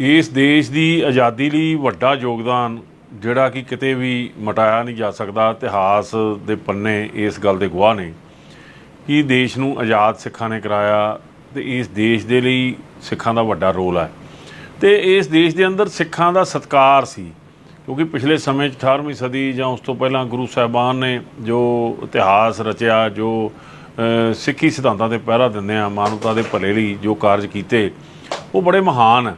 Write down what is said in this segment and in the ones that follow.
ਇਸ ਦੇਸ਼ ਦੀ ਆਜ਼ਾਦੀ ਲਈ ਵੱਡਾ ਯੋਗਦਾਨ ਜਿਹੜਾ ਕਿ ਕਿਤੇ ਵੀ ਮਟਾਇਆ ਨਹੀਂ ਜਾ ਸਕਦਾ, ਇਤਿਹਾਸ ਦੇ ਪੰਨੇ ਇਸ ਗੱਲ ਦੇ ਗਵਾਹ ਨੇ ਕਿ ਦੇਸ਼ ਨੂੰ ਆਜ਼ਾਦ ਸਿੱਖਾਂ ਨੇ ਕਰਾਇਆ ਤੇ ਇਸ ਦੇਸ਼ ਦੇ ਲਈ ਸਿੱਖਾਂ ਦਾ ਵੱਡਾ ਰੋਲ ਹੈ। ਤੇ ਇਸ ਦੇਸ਼ ਦੇ ਅੰਦਰ ਸਿੱਖਾਂ ਦਾ ਸਤਕਾਰ ਸੀ, ਕਿਉਂਕਿ ਪਿਛਲੇ ਸਮੇਂ 'ਚ 18ਵੀਂ ਸਦੀ ਜਾਂ ਉਸ ਤੋਂ ਪਹਿਲਾਂ ਗੁਰੂ ਸਾਹਿਬਾਨ ਨੇ ਜੋ ਇਤਿਹਾਸ ਰਚਿਆ, ਜੋ ਸਿੱਖੀ ਸਿਧਾਂਤਾਂ ਤੇ ਪਹਿਰਾ ਦਿੰਦੇ ਆ ਮਾਨਵਤਾ ਦੇ ਭਲੇ ਲਈ ਜੋ ਕਾਰਜ ਕੀਤੇ, ਉਹ ਬੜੇ ਮਹਾਨ ਹੈ।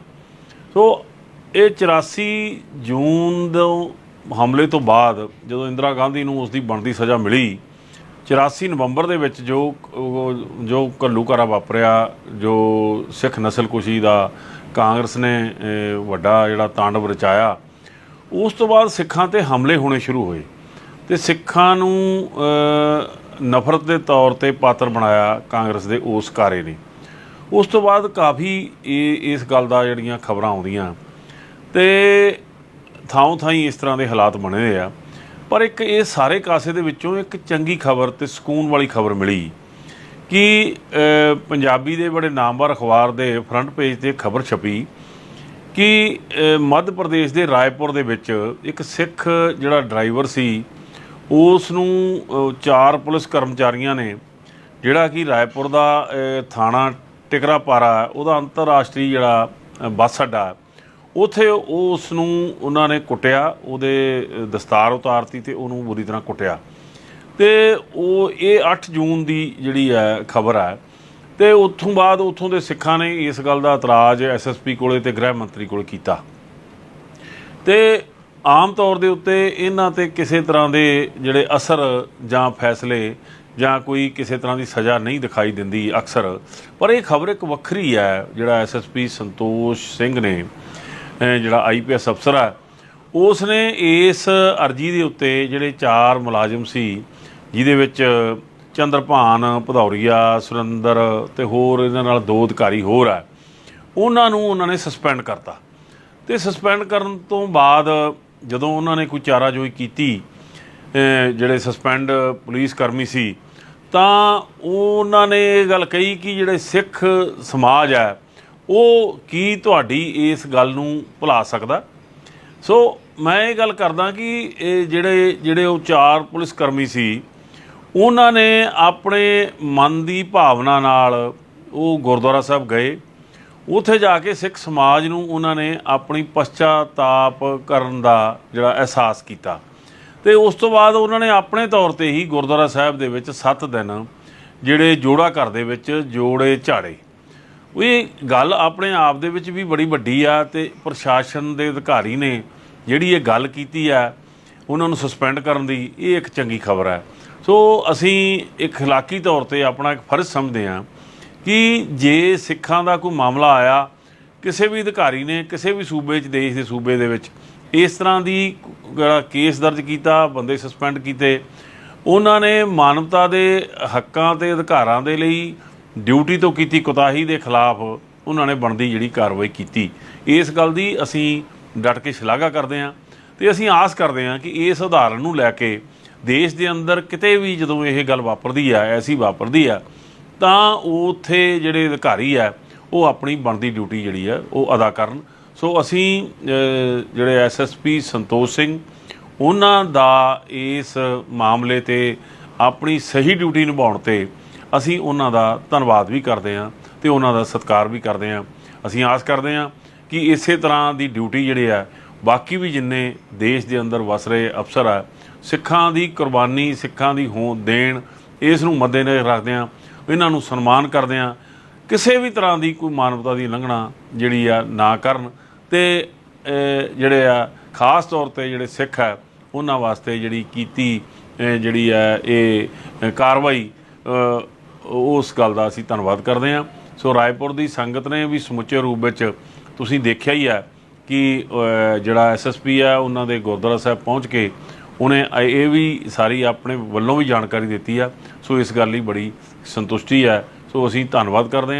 ਸੋ ਇਹ 84 ਜੂਨ ਤੋਂ ਹਮਲੇ ਤੋਂ ਬਾਅਦ ਜਦੋਂ ਇੰਦਰਾ ਗਾਂਧੀ ਨੂੰ ਉਸ ਦੀ ਬਣਦੀ ਸਜ਼ਾ ਮਿਲੀ 84 ਨਵੰਬਰ ਦੇ ਵਿੱਚ ਜੋ ਜੋ ਘੱਲੂਘਾਰਾ ਵਾਪਰਿਆ, ਜੋ ਸਿੱਖ ਨਸਲਕੁਸ਼ੀ ਦਾ ਕਾਂਗਰਸ ਨੇ ਵੱਡਾ ਜਿਹੜਾ ਤਾਂਡਵ ਰਚਾਇਆ, ਉਸ ਤੋਂ ਬਾਅਦ ਸਿੱਖਾਂ ਤੇ ਹਮਲੇ ਹੋਣੇ ਸ਼ੁਰੂ ਹੋਏ। ਤੇ ਸਿੱਖਾਂ ਨੂੰ ਨਫ਼ਰਤ ਦੇ ਤੌਰ ਤੇ ਪਾਤਰ ਬਣਾਇਆ ਕਾਂਗਰਸ ਦੇ ਉਸ ਕਾਰੇ ਨੇ। ਉਸ ਤੋਂ ਬਾਅਦ ਕਾਫੀ ਇਹ ਇਸ ਗੱਲ ਦਾ ਜਿਹੜੀਆਂ ਖਬਰਾਂ ਆਉਂਦੀਆਂ ਤੇ ਥਾਂ ਥਾਈ ਇਸ ਤਰ੍ਹਾਂ ਦੇ ਹਾਲਾਤ ਬਣੇ ਹੋਏ ਆ। ਪਰ ਇੱਕ ਇਹ ਸਾਰੇ ਕਾਸੇ ਦੇ ਵਿੱਚੋਂ ਇੱਕ ਚੰਗੀ ਖਬਰ ਤੇ ਸਕੂਨ ਵਾਲੀ ਖਬਰ ਮਿਲੀ ਕਿ ਪੰਜਾਬੀ ਦੇ ਬੜੇ ਨਾਮਵਰ ਅਖਬਾਰ ਦੇ ਫਰੰਟ ਪੇਜ ਤੇ ਖਬਰ ਛਪੀ ਕਿ ਮੱਧ ਪ੍ਰਦੇਸ਼ ਦੇ ਰਾਏਪੁਰ ਦੇ ਵਿੱਚ ਇੱਕ ਸਿੱਖ ਜਿਹੜਾ ਡਰਾਈਵਰ ਸੀ, ਉਸ ਨੂੰ ਚਾਰ ਪੁਲਿਸ ਕਰਮਚਾਰੀਆਂ ਨੇ ਜਿਹੜਾ ਕਿ ਰਾਏਪੁਰ ਦਾ ਥਾਣਾ ਟਿਕਰਾਪਾਰਾ ਹੈ, ਉਹਦਾ ਅੰਤਰਰਾਸ਼ਟਰੀ ਜਿਹੜਾ ਬੱਸ ਅੱਡਾ ਹੈ, ਉਥੇ ਉਸ ਨੂੰ ਉਹਨਾਂ ਨੇ ਕੁੱਟਿਆ ਉਹਦੇ ਦਸਤਾਰ ਉਤਾਰਤੀ ਤੇ ਉਹਨੂੰ ਬੁਰੀ ਤਰ੍ਹਾਂ ਕੁੱਟਿਆ। ਤੇ ਉਹ ਇਹ 8 ਜੂਨ ਦੀ ਜਿਹੜੀ ਹੈ ਖਬਰ ਹੈ। ਤੇ ਉੱਥੋਂ ਬਾਅਦ ਉੱਥੋਂ ਦੇ ਸਿੱਖਾਂ ਨੇ ਇਸ ਗੱਲ ਦਾ ਇਤਰਾਜ਼ ਐਸਐਸਪੀ ਕੋਲੇ ਤੇ ਗ੍ਰਹਿ ਮੰਤਰੀ ਕੋਲ ਕੀਤਾ। ਤੇ ਆਮ ਤੌਰ ਦੇ ਉੱਤੇ ਇਹਨਾਂ ਤੇ ਕਿਸੇ ਤਰ੍ਹਾਂ ਦੇ ਜਿਹੜੇ ਅਸਰ ਜਾਂ ਫੈਸਲੇ ਜਾਂ ਕੋਈ ਕਿਸੇ ਤਰ੍ਹਾਂ ਦੀ ਸਜ਼ਾ ਨਹੀਂ ਦਿਖਾਈ ਦਿੰਦੀ ਅਕਸਰ। ਪਰ ਇਹ ਖਬਰ ਇੱਕ ਵੱਖਰੀ ਹੈ, ਜਿਹੜਾ ਐਸਐਸਪੀ ਸੰਤੋਸ਼ ਸਿੰਘ ਨੇ, ਅਹ, ਜਿਹੜਾ ਆਈਪੀਐਸ ਅਫਸਰ ਹੈ ਉਸ ਨੇ ਇਸ ਅਰਜੀ ਦੇ ਉੱਤੇ ਜਿਹੜੇ ਚਾਰ ਮੁਲਾਜ਼ਮ ਸੀ, ਜਿਹਦੇ ਵਿੱਚ ਚੰਦਰਭਾਨ, ਭਦੌਰੀਆ, ਸੁਰਿੰਦਰ ਤੇ ਹੋਰ ਇਹਨਾਂ ਨਾਲ ਦੋ ਅਧਿਕਾਰੀ ਹੋਰ ਹੈ, ਉਹਨਾਂ ਨੂੰ ਉਹਨਾਂ ਨੇ ਸਸਪੈਂਡ ਕਰਤਾ। ਤੇ ਸਸਪੈਂਡ ਕਰਨ ਤੋਂ ਬਾਅਦ ਜਦੋਂ ਉਹਨਾਂ ਨੇ ਕੋਈ ਚਾਰਾਜੋਈ ਕੀਤੀ ਜਿਹੜੇ ਸਸਪੈਂਡ ਪੁਲਿਸ ਕਰਮੀ ਸੀ, ਤਾਂ ਉਹਨਾਂ ਨੇ ਇਹ ਗੱਲ ਕਹੀ ਕਿ ਜਿਹੜੇ ਸਿੱਖ ਸਮਾਜ ਹੈ, ਉਹ ਕੀ ਤੁਹਾਡੀ ਇਸ ਗੱਲ ਨੂੰ ਭੁਲਾ ਸਕਦਾ? ਸੋ ਮੈਂ ਇਹ ਗੱਲ ਕਰਦਾ ਕਿ ਇਹ ਜਿਹੜੇ ਜਿਹੜੇ ਉਹ ਚਾਰ ਪੁਲਿਸ ਕਰਮੀ ਸੀ, ਉਹਨਾਂ ਨੇ ਆਪਣੇ ਮਨ ਦੀ ਭਾਵਨਾ ਨਾਲ ਉਹ ਗੁਰਦੁਆਰਾ ਸਾਹਿਬ ਗਏ। ਉੱਥੇ ਜਾ ਕੇ ਸਿੱਖ ਸਮਾਜ ਨੂੰ ਉਹਨਾਂ ਨੇ ਆਪਣੀ ਪਛਤਾਤਾਪ ਕਰਨ ਦਾ ਜਿਹੜਾ ਅਹਿਸਾਸ ਕੀਤਾ। ਤੇ ਉਸ ਤੋਂ ਬਾਅਦ ਉਹਨਾਂ ਨੇ ਆਪਣੇ ਤੌਰ ਤੇ ਹੀ ਗੁਰਦੁਆਰਾ ਸਾਹਿਬ ਦੇ ਵਿੱਚ 7 ਦਿਨ ਜਿਹੜੇ ਜੋੜਾ ਘਰ ਦੇ ਵਿੱਚ ਜੋੜੇ ਝਾੜੇ। ਇਹ ਗੱਲ ਆਪਣੇ ਆਪ ਦੇ ਵਿੱਚ ਵੀ ਬੜੀ ਵੱਡੀ ਆ ਤੇ ਪ੍ਰਸ਼ਾਸਨ ਦੇ ਅਧਿਕਾਰੀ ਨੇ ਜਿਹੜੀ ਇਹ ਗੱਲ ਕੀਤੀ ਆ, ਉਹਨਾਂ ਨੂੰ ਸਸਪੈਂਡ ਕਰਨ ਦੀ ਇਹ ਇੱਕ ਚੰਗੀ ਖਬਰ ਹੈ ਸੋ ਅਸੀਂ ਇੱਕ ਖਲਾਕੀ ਤੌਰ ਤੇ ਆਪਣਾ ਇੱਕ ਫਰਜ਼ ਸਮਝਦੇ ਆ ਕਿ ਜੇ ਸਿੱਖਾਂ ਦਾ ਕੋਈ ਮਾਮਲਾ ਆਇਆ, ਕਿਸੇ ਵੀ ਅਧਿਕਾਰੀ ਨੇ, ਕਿਸੇ ਵੀ ਸੂਬੇ 'ਚ, ਦੇਸ਼ ਦੇ ਸੂਬੇ ਦੇ ਵਿੱਚ ਇਸ ਤਰ੍ਹਾਂ ਦੀ ਕੇਸ ਦਰਜ ਕੀਤਾ, ਬੰਦੇ ਸਸਪੈਂਡ ਕੀਤੇ, ਉਹਨਾਂ ਨੇ ਮਾਨਵਤਾ ਦੇ ਹੱਕਾਂ ਤੇ ਅਧਿਕਾਰਾਂ ਦੇ ਲਈ ਡਿਊਟੀ ਤੋਂ ਕੀਤੀ, ਕੁਤਾਹੀ ਦੇ ਖਿਲਾਫ ਉਹਨਾਂ ਨੇ ਬਣਦੀ ਜਿਹੜੀ ਕਾਰਵਾਈ ਕੀਤੀ। ਇਸ ਗੱਲ ਦੀ ਅਸੀਂ ਡਟ ਕੇ ਸ਼ਲਾਘਾ ਕਰਦੇ ਹਾਂ ਤੇ ਅਸੀਂ ਆਸ ਕਰਦੇ ਹਾਂ ਕਿ ਇਸ ਉਦਾਹਰਣ ਨੂੰ ਲੈ ਕੇ ਦੇਸ਼ ਦੇ ਅੰਦਰ ਕਿਤੇ ਵੀ ਜਦੋਂ ਇਹ ਗੱਲ ਵਾਪਰਦੀ ਆ, ਐਸੀ ਵਾਪਰਦੀ ਆ, ਤਾਂ ਉੱਥੇ ਜਿਹੜੇ ਅਧਿਕਾਰੀ ਆ, ਉਹ ਆਪਣੀ ਬਣਦੀ ਡਿਊਟੀ ਜਿਹੜੀ ਆ, ਉਹ ਅਦਾ ਕਰਨ। ਸੋ ਅਸੀਂ ਅਹ, ਜਿਹੜੇ ਐਸਐਸਪੀ ਸੰਤੋਸ਼ ਸਿੰਘ ਉਹਨਾਂ ਦਾ ਇਸ ਮਾਮਲੇ ਤੇ ਆਪਣੀ ਸਹੀ ਡਿਊਟੀ ਨਿਭਾਉਣ ਤੇ ਅਸੀਂ ਉਹਨਾਂ ਦਾ ਧੰਨਵਾਦ ਵੀ ਕਰਦੇ ਹਾਂ ਤੇ ਉਹਨਾਂ ਦਾ ਸਤਿਕਾਰ ਵੀ ਕਰਦੇ ਹਾਂ। ਅਸੀਂ ਆਸ ਕਰਦੇ ਹਾਂ ਕਿ ਇਸੇ ਤਰ੍ਹਾਂ ਦੀ ਡਿਊਟੀ ਜਿਹੜੀ ਆ ਬਾਕੀ ਵੀ ਜਿੰਨੇ ਦੇਸ਼ ਦੇ ਅੰਦਰ ਵਸ ਰਹੇ ਅਫਸਰ ਆ ਸਿੱਖਾਂ ਦੀ ਕੁਰਬਾਨੀ ਸਿੱਖਾਂ ਦੀ ਹੋਂ ਦੇਣ ਇਸ ਨੂੰ ਮੱਦੇਨਜ਼ਰ ਰੱਖਦੇ ਆ ਇਹਨਾਂ ਨੂੰ ਸਨਮਾਨ ਕਰਦੇ ਆ ਕਿਸੇ ਵੀ ਤਰ੍ਹਾਂ ਦੀ ਕੋਈ ਮਾਨਵਤਾ ਦੀ ਲੰਘਣਾ ਜਿਹੜੀ ਆ ਨਾ ਕਰਨ ਤੇ ਜਿਹੜੇ ਆ ਖਾਸ ਤੌਰ ਤੇ ਜਿਹੜੇ ਸਿੱਖ ਆ ਉਹਨਾਂ ਵਾਸਤੇ ਜਿਹੜੀ ਕੀਤੀ ਜਿਹੜੀ ਆ ਇਹ ਕਾਰਵਾਈ ਉਸ ਗੱਲ ਦਾ ਅਸੀਂ ਧੰਨਵਾਦ ਕਰਦੇ ਹਾਂ। ਸੋ ਰਾਏਪੁਰ ਦੀ ਸੰਗਤ ਨੇ ਵੀ ਸਮੁੱਚੇ ਰੂਪ ਵਿੱਚ ਤੁਸੀਂ ਦੇਖਿਆ ਹੀ ਹੈ ਕਿ ਅਹ, ਜਿਹੜਾ ਐਸਐਸਪੀ ਆ ਉਹਨਾਂ ਦੇ ਗੁਰਦੁਆਰਾ ਸਾਹਿਬ ਪਹੁੰਚ ਕੇ ਉਹਨੇ ਇਹ ਇਹ ਵੀ ਸਾਰੀ ਆਪਣੇ ਵੱਲੋਂ ਵੀ ਜਾਣਕਾਰੀ ਦਿੱਤੀ ਆ। ਸੋ ਇਸ ਗੱਲ ਲਈ ਬੜੀ ਸੰਤੁਸ਼ਟੀ ਹੈ ਸੋ ਅਸੀਂ ਧੰਨਵਾਦ ਕਰਦੇ ਹਾਂ।